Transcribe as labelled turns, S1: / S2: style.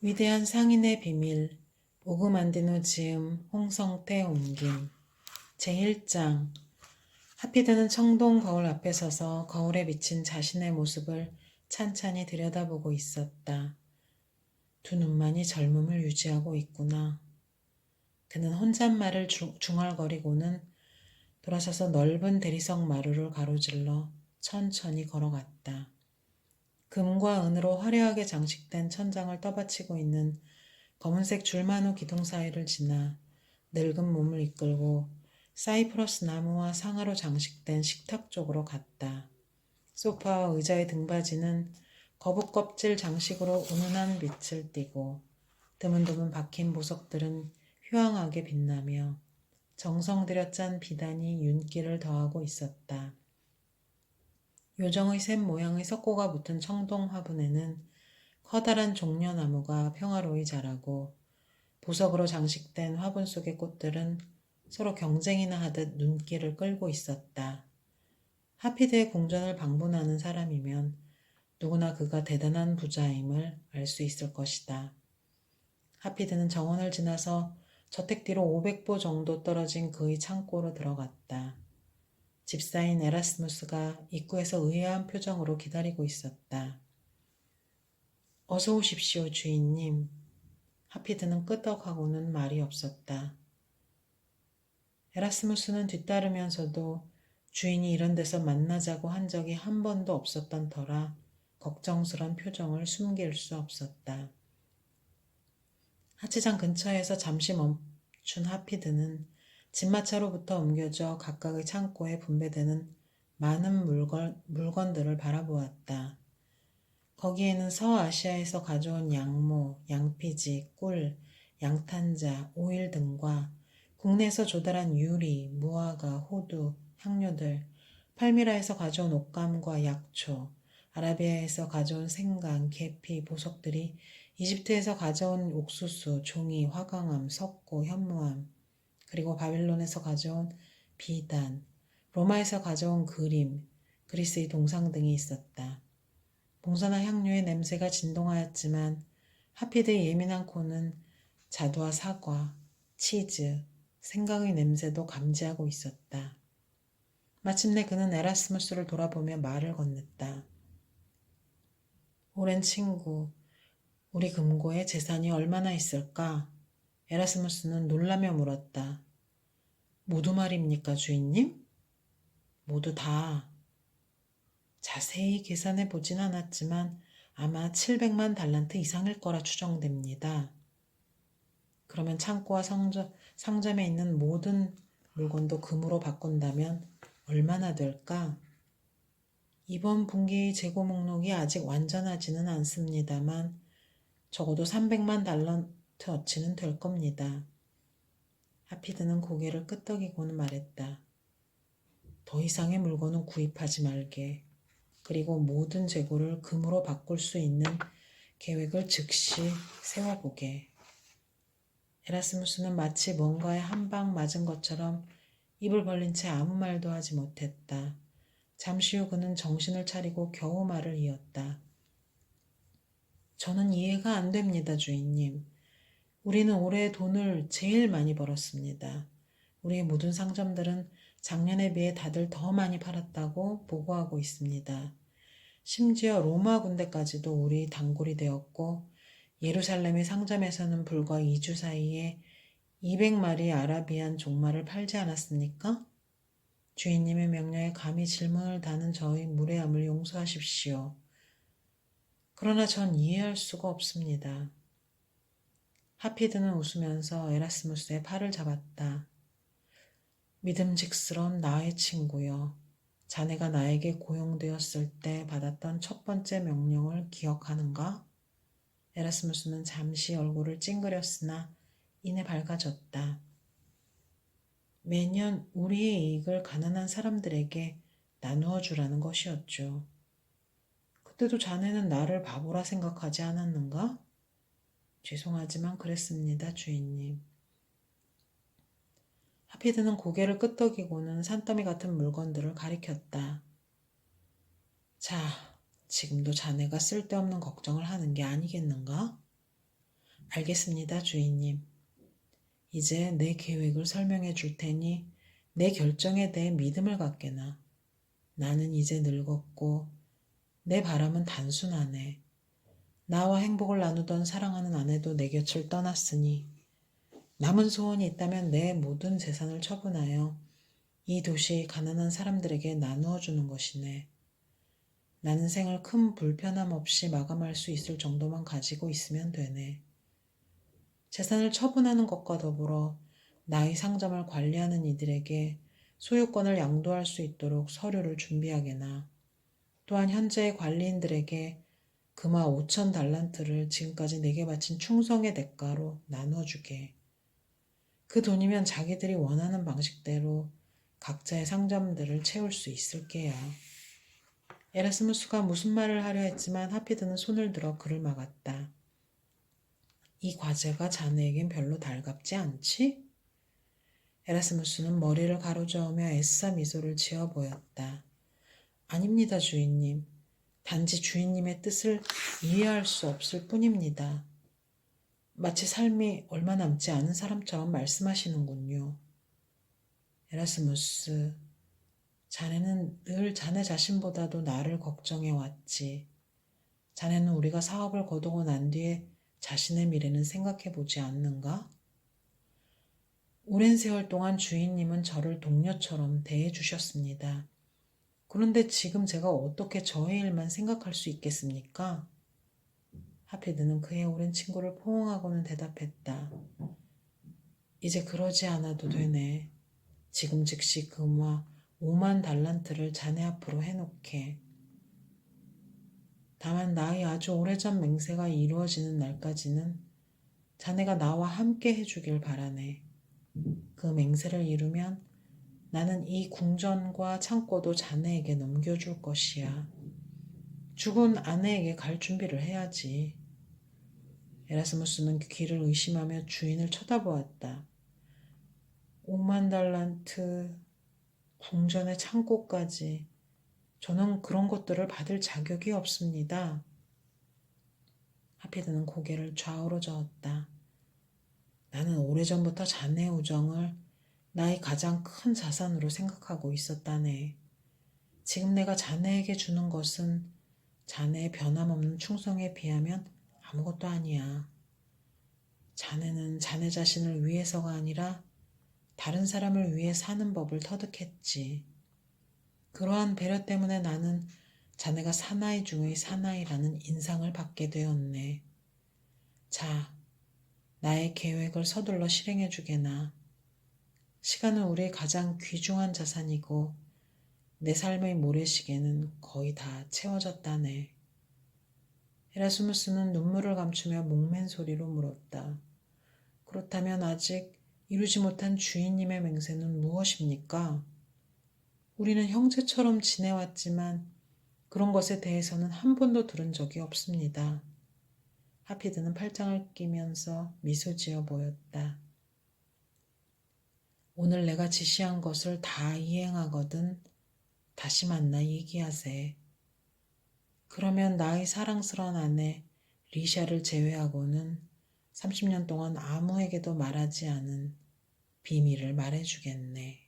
S1: 위대한 상인의 비밀 오그만디노 지음 홍성태 옮김 제1장 하피드는 청동 거울 앞에 서서 거울에 비친 자신의 모습을 찬찬히 들여다보고 있었다. 두 눈만이 젊음을 유지하고 있구나. 그는 혼잣말을 주- 중얼거리고는 돌아서서 넓은 대리석 마루를 가로질러 천천히 걸어갔다. 금과 은으로 화려하게 장식된 천장을 떠받치고 있는 검은색 줄만호 기둥 사이를 지나 늙은 몸을 이끌고 사이프러스 나무와 상아로 장식된 식탁 쪽으로 갔다. 소파와 의자의 등받이는 거북 껍질 장식으로 은은한 빛을 띠고 드문드문 박힌 보석들은 휴황하게 빛나며 정성 들여 짠 비단이 윤기를 더하고 있었다. 요정의 샘 모양의 석고가 붙은 청동 화분에는 커다란 종려나무가 평화로이 자라고 보석으로 장식된 화분 속의 꽃들은 서로 경쟁이나 하듯 눈길을 끌고 있었다. 하피드의 궁전을 방문하는 사람이면 누구나 그가 대단한 부자임을 알 수 있을 것이다. 하피드는 정원을 지나서 저택 뒤로 500보 정도 떨어진 그의 창고로 들어갔다. 집사인 에라스무스가 입구에서 의아한 표정으로 기다리고 있었다. 어서 오십시오, 주인님. 하피드는 끄덕하고는 말이 없었다. 에라스무스는 뒤따르면서도 주인이 이런 데서 만나자고 한 적이 한 번도 없었던 터라 걱정스런 표정을 숨길 수 없었다. 하치장 근처에서 잠시 멈춘 하피드는 집마차로부터 옮겨져 각각의 창고에 분배되는 많은 물건, 물건들을 바라보았다. 거기에는 서아시아에서 가져온 양모, 양피지, 꿀, 양탄자, 오일 등과 국내에서 조달한 유리, 무화과, 호두, 향료들, 팔미라에서 가져온 옷감과 약초, 아라비아에서 가져온 생강, 계피, 보석들이 이집트에서 가져온 옥수수, 종이, 화강암, 석고, 현무암, 그리고 바빌론에서 가져온 비단, 로마에서 가져온 그림, 그리스의 동상 등이 있었다. 봉사나 향료의 냄새가 진동하였지만 하피드의 예민한 코는 자두와 사과, 치즈, 생강의 냄새도 감지하고 있었다. 마침내 그는 에라스무스를 돌아보며 말을 건넸다. 오랜 친구, 우리 금고에 재산이 얼마나 있을까? 에라스무스는 놀라며 물었다. 모두 말입니까, 주인님? 모두 다. 자세히 계산해 보진 않았지만 아마 700만 달란트 이상일 거라 추정됩니다. 그러면 창고와 상점, 상점에 있는 모든 물건도 금으로 바꾼다면 얼마나 될까? 이번 분기의 재고 목록이 아직 완전하지는 않습니다만 적어도 300만 달란트 어치는 될 겁니다. 하피드는 고개를 끄덕이고는 말했다. 더 이상의 물건은 구입하지 말게. 그리고 모든 재고를 금으로 바꿀 수 있는 계획을 즉시 세워보게. 에라스무스는 마치 뭔가에 한 방 맞은 것처럼 입을 벌린 채 아무 말도 하지 못했다. 잠시 후 그는 정신을 차리고 겨우 말을 이었다. 저는 이해가 안 됩니다, 주인님. 우리는 올해 돈을 제일 많이 벌었습니다. 우리의 모든 상점들은 작년에 비해 다들 더 많이 팔았다고 보고하고 있습니다. 심지어 로마 군대까지도 우리 단골이 되었고 예루살렘의 상점에서는 불과 2주 사이에 200마리 아라비안 종말을 팔지 않았습니까? 주인님의 명령에 감히 질문을 다는 저의 무례함을 용서하십시오. 그러나 전 이해할 수가 없습니다. 하피드는 웃으면서 에라스무스의 팔을 잡았다. 믿음직스러운 나의 친구여. 자네가 나에게 고용되었을 때 받았던 첫 번째 명령을 기억하는가? 에라스무스는 잠시 얼굴을 찡그렸으나 이내 밝아졌다. 매년 우리의 이익을 가난한 사람들에게 나누어 주라는 것이었죠. 그때도 자네는 나를 바보라 생각하지 않았는가? 죄송하지만 그랬습니다, 주인님. 하피드는 고개를 끄덕이고는 산더미 같은 물건들을 가리켰다. 자, 지금도 자네가 쓸데없는 걱정을 하는 게 아니겠는가? 알겠습니다, 주인님. 이제 내 계획을 설명해 줄 테니 내 결정에 대해 믿음을 갖게나. 나는 이제 늙었고 내 바람은 단순하네. 나와 행복을 나누던 사랑하는 아내도 내 곁을 떠났으니 남은 소원이 있다면 내 모든 재산을 처분하여 이 도시의 가난한 사람들에게 나누어 주는 것이네. 나는 생을 큰 불편함 없이 마감할 수 있을 정도만 가지고 있으면 되네. 재산을 처분하는 것과 더불어 나의 상점을 관리하는 이들에게 소유권을 양도할 수 있도록 서류를 준비하게나 또한 현재의 관리인들에게 금화 5천 달란트를 지금까지 내게 바친 충성의 대가로 나눠주게. 그 돈이면 자기들이 원하는 방식대로 각자의 상점들을 채울 수 있을 게야. 에라스무스가 무슨 말을 하려 했지만 하피드는 손을 들어 그를 막았다. 이 과제가 자네에겐 별로 달갑지 않지? 에라스무스는 머리를 가로저으며 애써 미소를 지어 보였다. 아닙니다, 주인님. 단지 주인님의 뜻을 이해할 수 없을 뿐입니다. 마치 삶이 얼마 남지 않은 사람처럼 말씀하시는군요. 에라스무스, 자네는 늘 자네 자신보다도 나를 걱정해 왔지. 자네는 우리가 사업을 거두고 난 뒤에 자신의 미래는 생각해 보지 않는가? 오랜 세월 동안 주인님은 저를 동료처럼 대해 주셨습니다. 그런데 지금 제가 어떻게 저의 일만 생각할 수 있겠습니까? 하피드는 그의 오랜 친구를 포옹하고는 대답했다. 이제 그러지 않아도 되네. 지금 즉시 금화 5만 달란트를 자네 앞으로 해놓게. 다만 나의 아주 오래전 맹세가 이루어지는 날까지는 자네가 나와 함께 해주길 바라네. 그 맹세를 이루면 나는 이 궁전과 창고도 자네에게 넘겨줄 것이야. 죽은 아내에게 갈 준비를 해야지. 에라스무스는 귀를 의심하며 주인을 쳐다보았다. 5만 달란트, 궁전의 창고까지. 저는 그런 것들을 받을 자격이 없습니다. 하피드는 고개를 좌우로 저었다. 나는 오래전부터 자네의 우정을 나의 가장 큰 자산으로 생각하고 있었다네. 지금 내가 자네에게 주는 것은 자네의 변함없는 충성에 비하면 아무것도 아니야. 자네는 자네 자신을 위해서가 아니라 다른 사람을 위해 사는 법을 터득했지. 그러한 배려 때문에 나는 자네가 사나이 중의 사나이라는 인상을 받게 되었네. 자, 나의 계획을 서둘러 실행해 주게나. 시간은 우리의 가장 귀중한 자산이고 내 삶의 모래시계는 거의 다 채워졌다네. 에라스무스는 눈물을 감추며 목맨 소리로 물었다. 그렇다면 아직 이루지 못한 주인님의 맹세는 무엇입니까? 우리는 형제처럼 지내왔지만 그런 것에 대해서는 한 번도 들은 적이 없습니다. 하피드는 팔짱을 끼면서 미소 지어 보였다. 오늘 내가 지시한 것을 다 이행하거든 다시 만나 얘기하세. 그러면 나의 사랑스러운 아내 리샤를 제외하고는 30년 동안 아무에게도 말하지 않은 비밀을 말해주겠네.